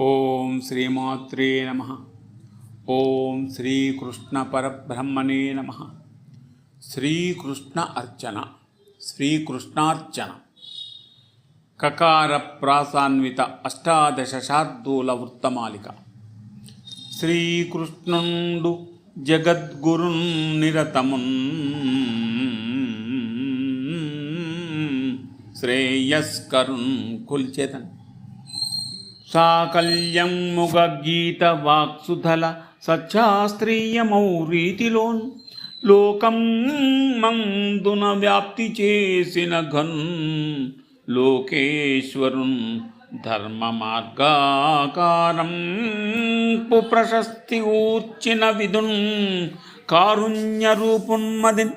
ఓం శ్రీమాత్రే నమ. ఓం శ్రీకృష్ణ పరబ్రహ్మణే నమ. శ్రీకృష్ణ అర్చన శ్రీకృష్ణార్చన. కకార ప్రాసాన్విత అష్టాదశ శార్దూల వృత్తమాలిక. శ్రీకృష్ణుండు జగద్గురున్ నిరతమున్ శ్రేయస్కరున్ కుల్చెతన్. సాకల్యం ముగ గీత వాక్సుధల సచ్చాస్త్రీయమౌ రీతిలోన్ లోకం మందున వ్యాప్తి చేసిన ఘన్ లోకేశ్వరున్ ధర్మ మార్గాకారం పు ప్రశస్తి ఊర్చిన విదున్ కారుణ్య రూపున్మదిన్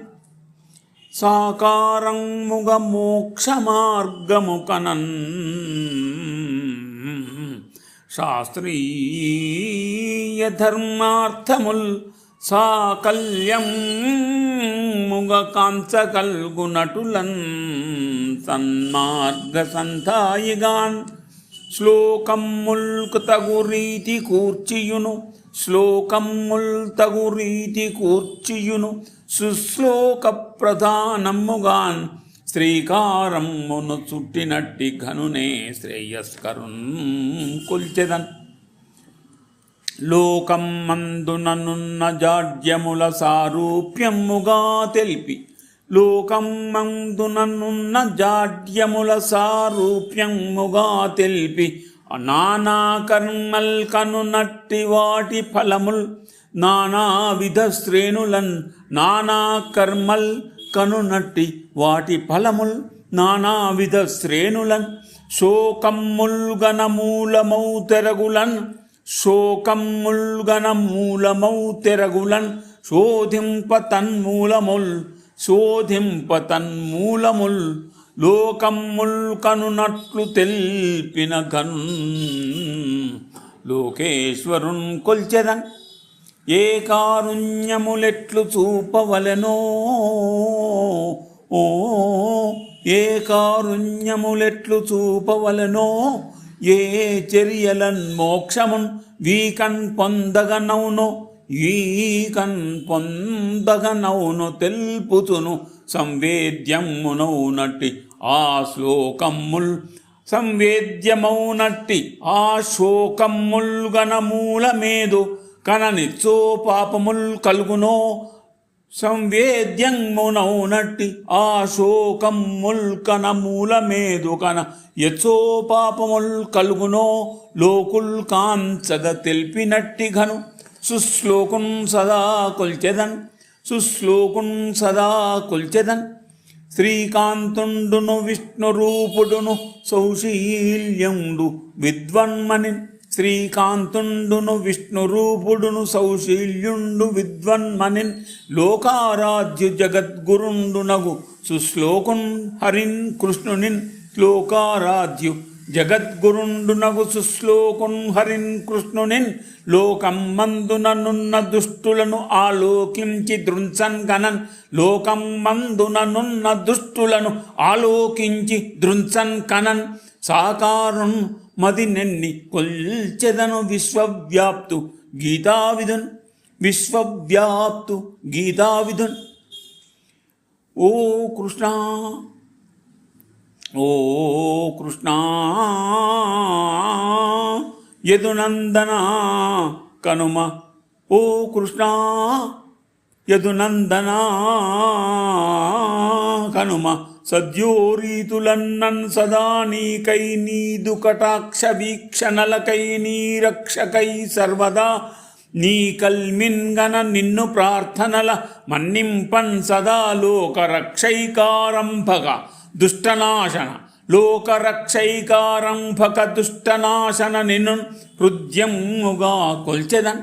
సాకారంముగ మోక్ష మార్గము కనన్ శాస్త్రీయ ధర్మార్థముల్ సాకల్యం ముగ కాంచ కల్గునటులన్ సన్మార్గ సంధాయిగాన్ శ్లోకమ్ముల్ తగు రీతి కూర్చియును శ్లోకమ్ముల్ తగు రీతి కూర్చియును సుశ్లోక ప్రధానముగాన్ శ్రీకారమ్మును చుట్టినట్టి ఘనునే శ్రేయస్కరున్ కొల్చెదన్. లోకం మందుననున్న జాడ్యముల సారూప్యముగా తెలిపి లోకం మందుననున్న జాడ్యముల సారూప్యముగా తెలిపి నానా కర్మల్ కనునట్టి వాటి ఫలముల్ నానా విధ శ్రేణులన్ నానా కర్మల్ కనునట్టి వాటి ఫలముల్ నానావిధ శ్రేణులన్ శోకమ్ముల్గనమూలమౌ తెరగులన్ శోకమ్ముల్గనమూలమౌ తెరగులన్ శోధింప తన్మూలముల్ శోధింప తన్మూలముల్ లోకమ్ముల్ కనునట్లు తెల్పిన ఘన్ లోకేశ్వరున్ కొల్చెదన్. ఏ కారుణ్యములెట్లు చూపవలెనో? ఓ ఏ కారుణ్యములెట్లు చూపవలెనో? ఏ చర్యలన్ మోక్షమున్ వీకన్ పొందగనౌను? ఈకన్ పొందగనౌను తెలుపుతును సంవేద్యమునౌనట్టి ఆ శ్లోకమ్ముల్ సంవేద్యమౌనట్టి ఆ శోకమ్ముల్గన మూలమేదు కననిచ్చో పాపముల్ కలుగునో సంవేద్యంమునౌనట్టి ఆ శోకమ్ముల్ కన మూలమేదు కన ఎచ్చో పాపముల్ కలుగునో లోకుల్ కాంచగ తెలిపినట్టి ఘను సుశ్లోకున్ సదా కొల్చెదన్ సుశ్లోకున్ సదా కొల్చెదన్. శ్రీకాంతుండును విష్ణురూపుడును సౌశీల్యండు విద్వన్మని శ్రీకాంతుండును విష్ణురూపుడును సౌశీల్యుండు విద్వన్మనిన్ లోకారాధ్యు జగద్గురుండునగు సుశ్లోకున్ హరిన్ కృష్ణునిన్ లోకారాధ్యు జగద్గురుండునగు సుశ్లోకున్ హరిన్ కృష్ణునిన్ లోకం మందుననున్న దుష్టులను ఆలోకించి దృంసన్ గణన్ లోకం మందుననున్న దుష్టులను ఆలోకించి దృంసన్ కనన్ సాకారుణ్ మది నెన్ని కొల్చెదను విశ్వవ్యాప్తు గీతావిధున్. విశ్వవ్యాప్తు గీతావిధున్. ఓ కృష్ణ ఓ కృష్ణ యదునందన కనుమ. ఓ కృష్ణ యదునందన కనుమ. సద్యోరీతులన్నన్ సదా నీకై నీదు కటాక్ష వీక్షణలకై నీ రక్షకై సర్వదా నీ కల్మిన్గన నిన్ను ప్రార్థనల మన్నింపన్ సదా లోకరక్షైకారంభగ దుష్టనాశన లోకరక్షైకారంభక దుష్టనాశన నిన్ను హృద్యముగా కొల్చెదన్.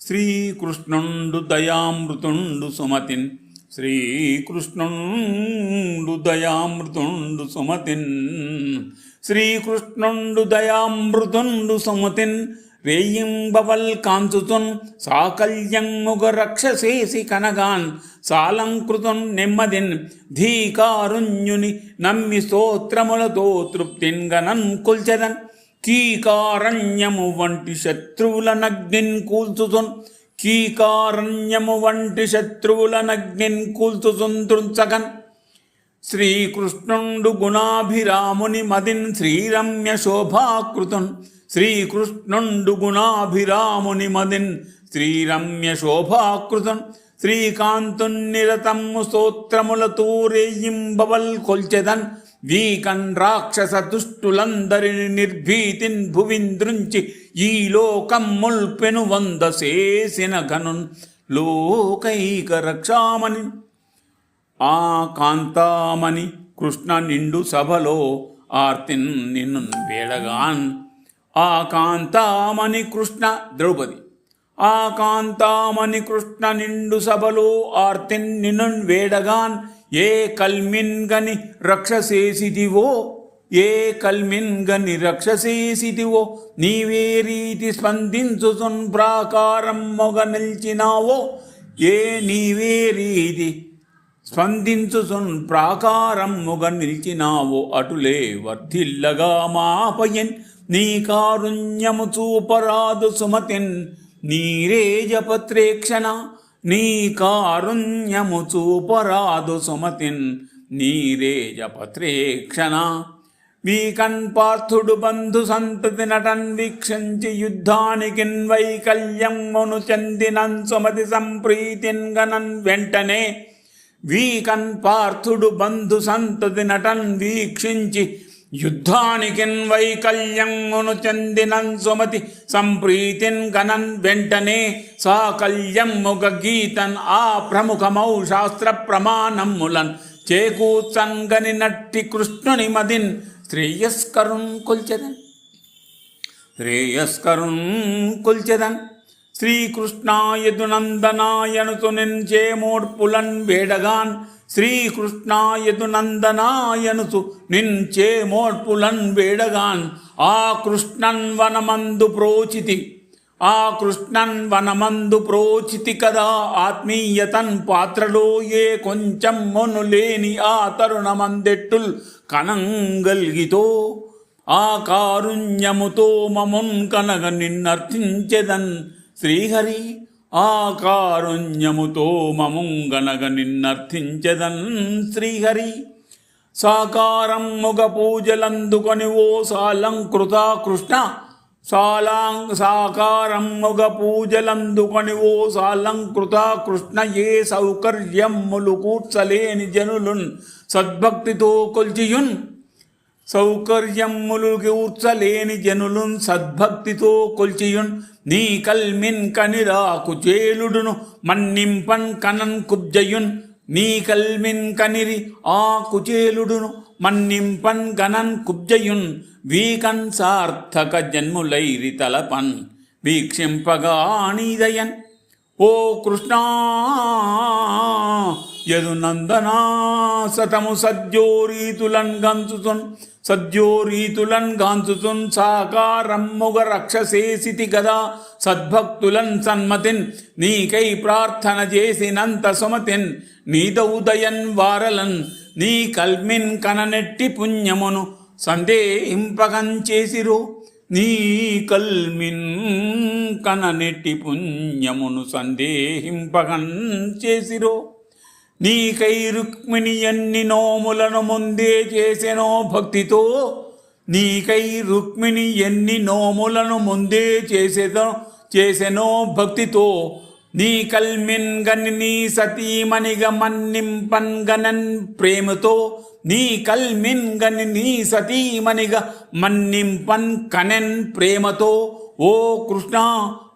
శ్రీకృష్ణుండు దయామృతుండు సుమతిన్ శ్రీకృష్ణుండు దయామృతుండు సుమతిన్. శ్రీకృష్ణుండు దయామృతుండు సుమతిన్. రేయింబవల్ కాంచుతున్ సాకల్యంముగ రక్షసేసి కనగాన్. సాలంకృతున్ నెమ్మదిన్ ధీకారుణ్యుని నమ్మి స్తోత్రములతో తృప్తిన్ గనన్ కొల్చెదన్. కీకారణ్యము వంటి శత్రువుల నగ్నిన్ కూల్చుతున్. కీకారణ్యము వంటి శత్రువులనగ్నిన్ నగ్నిన్ శ్రీకృష్ణుండు గుణాభిరాముని మదిన్ శ్రీరమ్య శోభాకృతున్. శ్రీకృష్ణుండు గుణాభిరాముని మదిన్ శ్రీరమ్య శోభాకృతున్. శ్రీకాంతున్నిరతమ్ము స్తోత్రముల తూరేయింబవల్ కొల్చెదన్. వీకన్ రాక్షస దుష్టులందరిని నిర్భీతిన్ భువింద్రుంచి ఈ లోకం ముల్పెను వంద చేసిన గనున్ లోకైక రక్షామని ఆ కాంతామణి కృష్ణ నిండు సభలో ఆర్తిన్ నిన్ను వేడగాన్ ఆ కాంతామణి కృష్ణ ద్రౌపది. ఆ కాంతామణి కృష్ణ నిండు సభలో ఆర్తిన్ నిన్ను వేడగాన్ ఏ కల్మిన్ గని రక్షసేసిదివో ఏ కల్మిన్ గని రక్షసేసిదివో నీవే రీతి స్పందించుతున్ ప్రాకారం మొగ నిల్చినావో ఏ నీవే రీతి స్పందించుసున్ ప్రాకారమ్ముగ నిలిచినావు అటులే వర్ధిల్లగా మాపయన్ నీ కారుణ్యము చూపరాదు సుమతిన్ నీరేజపత్రేక్షణ నీ కారుణ్యము చూపరాదు సుమతిన్. నీరేజపత్రేక్షణ వీకన్ పార్థుడు బంధు సంతతి నటన్ వీక్షించి యుద్ధానికి వైకల్యమును చెందినన్ సుమతి సంప్రీతిన్ గణన్ వెంటనే వీకన్పార్థుడు బంధు సంతతి నటన్ వీక్షించి యుద్ధానికిన్ వైకల్యమును చెందినన్ సుమతి సంప్రీతిన్ గణన్ వెంటనే సాకల్యమ్ముగ గీతన్ ఆ ప్రముఖమౌ శాస్త్ర ప్రమాణములన్ చేకూర్చంగని నట్టి కృష్ణుని మదిన్ శ్రేయస్కరుణ్ కొల్చెదన్ శ్రేయస్కరుణ్ కొల్చెదన్ శ్రీకృష్ణాయదు నందనాయనుతు వేడగాన్ శ్రీకృష్ణాయదు నందనాయనుతు నించే మోడ్పులన్ వేడగాన్ ఆ కృష్ణన్ వనమందు ప్రోచితి. ఆ కృష్ణన్ వనమందు ప్రోచితి కదా ఆత్మీయతన్ పాత్రలో ఏ కొంచెం మొను లేని ఆ తరుణమందెట్టుల్ కనంగల్గితో. ఆ కారుణ్యముతో మమున్ కనగ నిన్నర్థించెదన్ శ్రీహరి ఆ కారుణ్యముతో మముంగనగ నిన్నర్థించెదన్ శ్రీహరి. సాకారం ముగ పూజలందుకొని ఓ సాలంకృత కృష్ణ. సాలాంగ్ సాకారం ముగ పూజలందుకొని ఓ సాలంకృత కృష్ణ. ఏ సౌకర్యములు కూర్చలేని జనులున్ సద్భక్తితో కొల్చియున్. సౌకర్యములు కూర్చలేని జనులున్ సద్భక్తితో కొల్చియున్ నీ కల్మిన్ కనిరాకు చేలుడును మన్నింపన్ కనన్ కుబ్జయున్ నీ కల్మిన్ కనిరి ఆ కుచేలుడును మన్నింపన్ గణన్ కుబ్జయున్ వీకన్ సార్థక జన్ములైరి తలపన్ వీక్షింపగా నీదయన్ ఓ కృష్ణా యదునందనా సతము సద్యోరీతులన్ గంచుతున్ సద్యోరీతులన్ గాంచుతున్ సాకారమ్ముగ రక్షసేసితి గదా సద్భక్తులన్ సన్మతిన్ నీకై ప్రార్థన చేసినంత సుమతిన్ నీదౌదయన్ వారలన్ నీ కల్మిన్ కననెట్టి పుణ్యమును సందేహింపగం చేసిరో నీ కల్మిన్ కననెట్టి పుణ్యమును సందేహింపగన్ చేసిరో. నీకై రుక్మిణి ఎన్ని నోములను ముందే చేసెనో భక్తితో నీకై రుక్మిణి ఎన్ని నోములను ముందే చేసేదో చేసెనో భక్తితో. నీ కల్మిన్ గని నీ సతీమణిగ మన్నింపన్ గనన్ ప్రేమతో నీ కల్మిన్ గని నీ సతీమణిగ మన్నింపన్ కనెన్ ప్రేమతో. ఓ కృష్ణ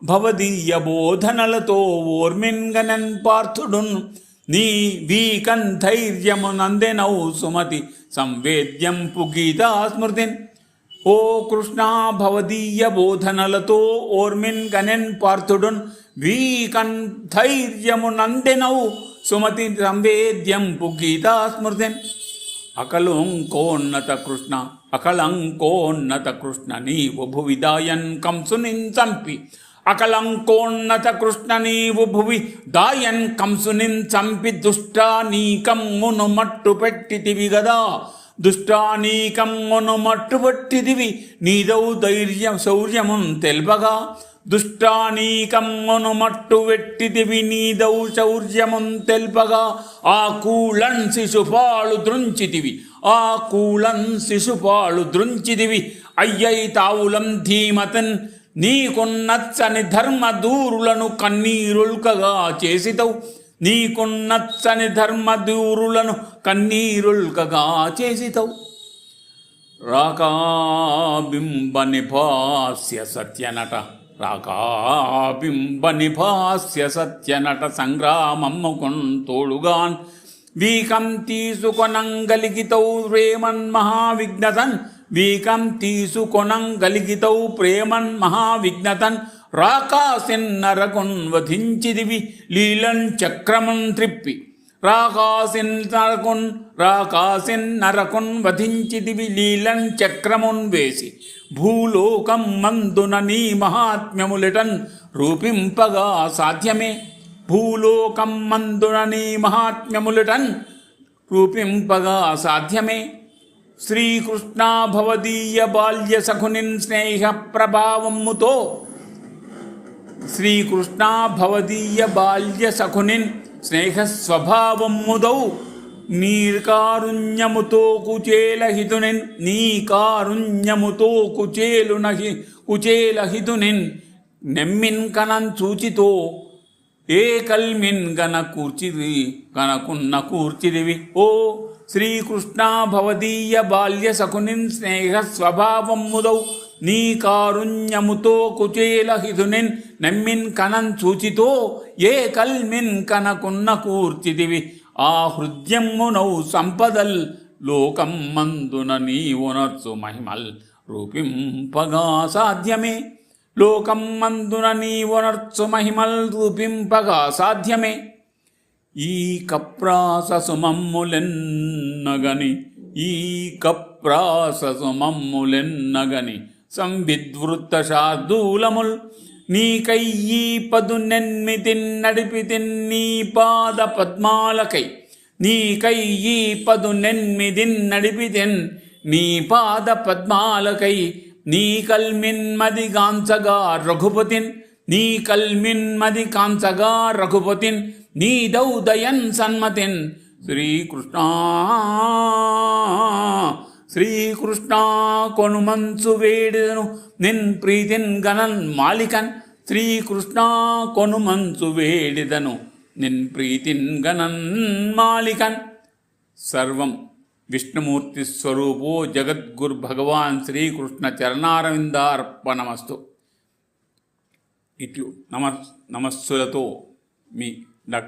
భవదీయ బోధనలతో ఓర్మిన్ గనన్ పార్థుడున్ నీ వీకన్ ధైర్యము నందెనౌ సుమతి సంవేద్యం పుగీతా స్మృతిన్. ఓ కృష్ణ భవదీయ బోధనలతో ఓర్మిన్ గనెన్ పార్థుడున్ వీకంధైర్యము నందెనౌ సుమతి సంవేద్యం పుగీతా స్మృతిన్. అకలుంకోన్నత కృష్ణ అకలంకోన్నత కృష్ణ నీవు భువిదాయన్ కంసునిన్ చంపి. అకలంకోన్నత కృష్ణ నీవు భువి దాయన్ కంసునిన్ చంపి దుష్టానీకమ్మును మట్టు పెట్టితివి గదా. దుష్టానీకమ్మును మట్టు మట్టుబట్టిదివి నీదౌ ధైర్యం శౌర్యమున్ తెల్పగా. దుష్టానీకమ్మను మట్టు వెట్టిదివి నీదౌ శౌర్యమున్ తెల్పగా. ఆ కూళన్ శిశుపాలు దృంచితివి ఆ కూళన్ శిశుపాలు దృంచిదివి అయ్యై తావులం ధీమతన్ నీకున్నచ్చని ధర్మ దూరులను కన్నీరుల్కగా చేసితవు. నీకున్నచ్చని ధర్మ దూరులను కన్నీరుల్కగా చేసితవు. రాకాబింబ నిభాస్య సత్యనట రాకాబింబ నిభాస్య సత్యనట సంగ్రామమ్ముకున్ తోడుగాన్ వీకం తీసుకొనంగలిగితౌ రేమన్ మహావిఘ్నతన్ వీకం తీసుకొనంగలిగితౌ ప్రేమన్ మహావిఘ్నతన్. రాకాసిన్నరకున్ వధించిదివి లీలన్ చక్రమున్ త్రిప్పి. రాకాసిన్ నరకున్ రాకాసిన్ నరకున్ వధించిదివి లీలన్ చక్రమున్ వేసి. భూలోకం మందున నీ మహాత్మ్యములిటన్ రూపింపగా సాధ్యమే. భూలోకం మందున నీ మహాత్మ్యములిటన్ రూపింపగా సాధ్యమే. శ్రీకృష్ణాభవదీయ బాల్య సఖునిన్ స్నేహ ప్రభావముతో శ్రీకృష్ణాభవదీయ బాల్య సఖునిన్ స్నేహ స్వభావముదౌ నీ కుచేలహితునిన్ నీకారుణ్యముతో కుచేలునహి కుచేలహితునిన్ నెమ్మిన్ కనం చూచితో ఏ కల్మిన్ గన కూర్చిది గనకున్న కూర్చిదివి ఓ శ్రీకృష్ణ భవదీయ బాల్య సకునిన్ స్నేహ స్వభావముదౌ నీ కారుణ్యముతో కుచేలహితునిన్ నమ్మిన్ కనన్ సూచితో ఏ కల్మిన్ కనకున్న కూర్చిదివి ఆ హృద్యమునౌ సంపదల్ లోకం మందున నీ ఉనర్చు మహిమల్ రూపింపగా సాధ్యమే. లోకం మందున నీ ఉనర్చు మహిమల్ రూపింపగా సాధ్యమే. ఈ కప్రాససుమమ్ములెన్నగని ఈ కప్రాససుమమ్ములెన్నగని సంవిద్వృత్త శార్దూలముల్ నీకై ఈ పదు నెన్మితి నడిపి నీ పాద పద్మాలకై నీకై ఈ పదు నెన్మిది నడిపితెన్ నీ పాద పద్మాలకై నీ కల్మిన్మది కాంచగా రఘుపతిన్ నీ కల్మిన్మది కాంచగా రఘుపతిన్ నీ దౌదయన్ సన్మతిన్. శ్రీకృష్ణ శ్రీకృష్ణ కొనుమంచు వేడిదను నిన్ ప్రీతిన్ గణన్ మాలికన్. శ్రీకృష్ణ కొనుమంచు వేడిదను నిన్ ప్రీతిన్ గణన్ మాలికన్. సర్వం విష్ణుమూర్తి స్వరూపో జగద్గురు భగవాన్ శ్రీకృష్ణ చరణారవిందార్పణమస్తు. ఇట్లు నమ నమస్సులతో మీ డాక్టర్